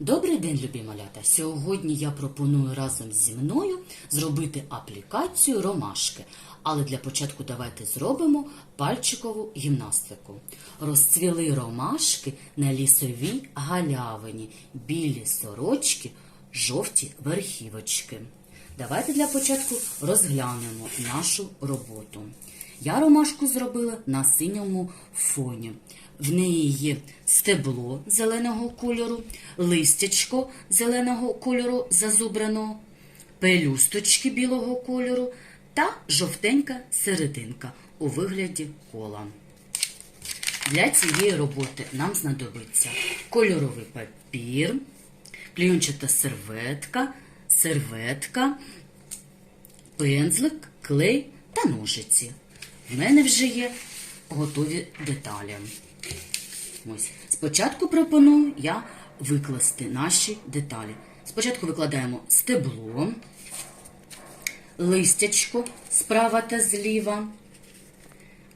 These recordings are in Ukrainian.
Добрий день, любі малята! Сьогодні я пропоную разом зі мною зробити аплікацію ромашки. Але для початку давайте зробимо пальчикову гімнастику. Розцвіли ромашки на лісовій галявині, білі сорочки, жовті верхівочки. Давайте для початку розглянемо нашу роботу. Я ромашку зробила на синьому фоні. В неї є стебло зеленого кольору, листячко зеленого кольору зазубраного, пелюсточки білого кольору та жовтенька серединка у вигляді кола. Для цієї роботи нам знадобиться кольоровий папір, клейончата серветка, серветка, пензлик, клей та ножиці. В мене вже є готові деталі. Ось. Спочатку пропоную я викласти наші деталі. Спочатку викладаємо стебло, листячко справа та зліва,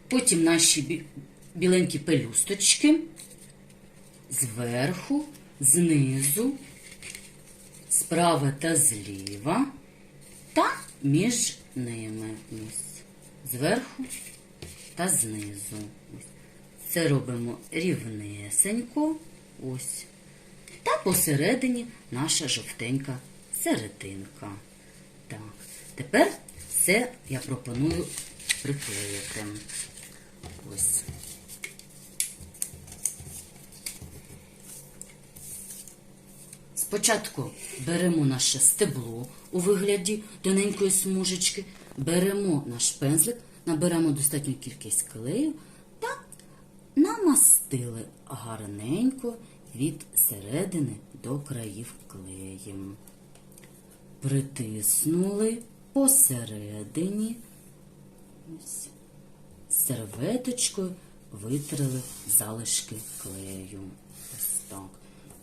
потім наші біленькі пелюсточки, зверху, знизу, справа та зліва та між ними. Зверху та знизу. Ось. Це робимо рівнесенько. Ось. Та посередині наша жовтенька серединка. Так. Тепер це я пропоную приклеїти. Ось. Спочатку беремо наше стебло у вигляді тоненької смужечки, беремо наш пензлик, наберемо достатню кількість клею намастили гарненько від середини до країв клеєм. Притиснули посередині, серветочкою витрили залишки клею. Так.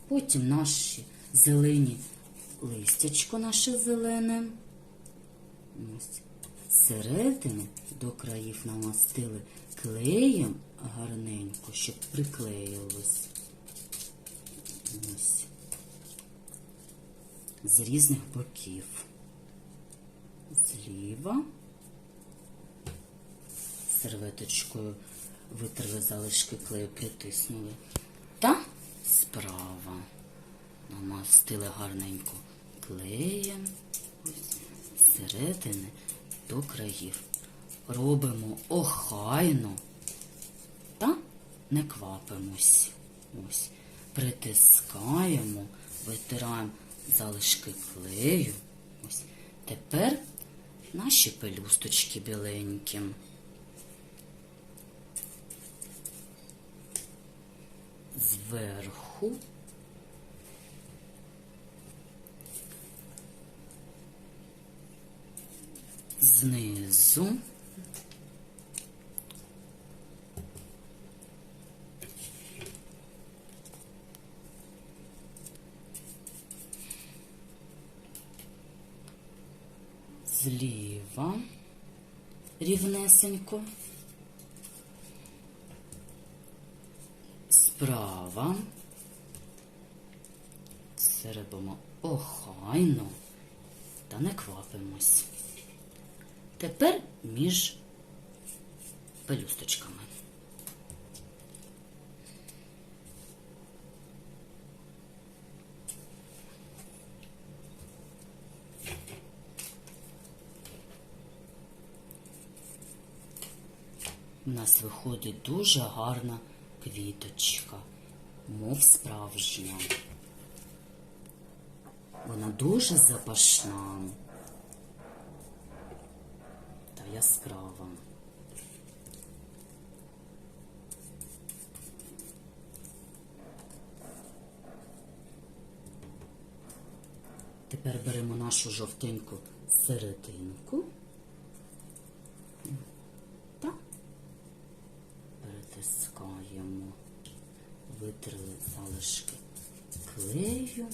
Потім наші зелені листячко наше зелене. Ось. Зсередини до країв намастили клеєм гарненько, щоб приклеїлось. Ось. З різних боків. Зліва. Серветочкою витерли залишки клею, притиснули. Та справа. Намастили гарненько клеєм. Зсередини до країв. Робимо охайно не квапимось. Ось. Притискаємо, витираємо залишки клею. Ось. Тепер наші пелюсточки біленькі. Зверху знизу. Зліва рівнесенько. Справа. Це робимо охайно та не квапимось. Тепер між пелюсточками. У нас виходить дуже гарна квіточка, мов справжня. Вона дуже запашна та яскрава. Тепер беремо нашу жовтеньку серединку перетискаємо, витрили залишки клею.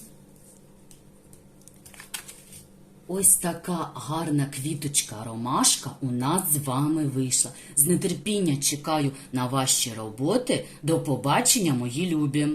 Ось така гарна квіточка ромашка у нас з вами вийшла. З нетерпіння чекаю на ваші роботи. До побачення, мої любі!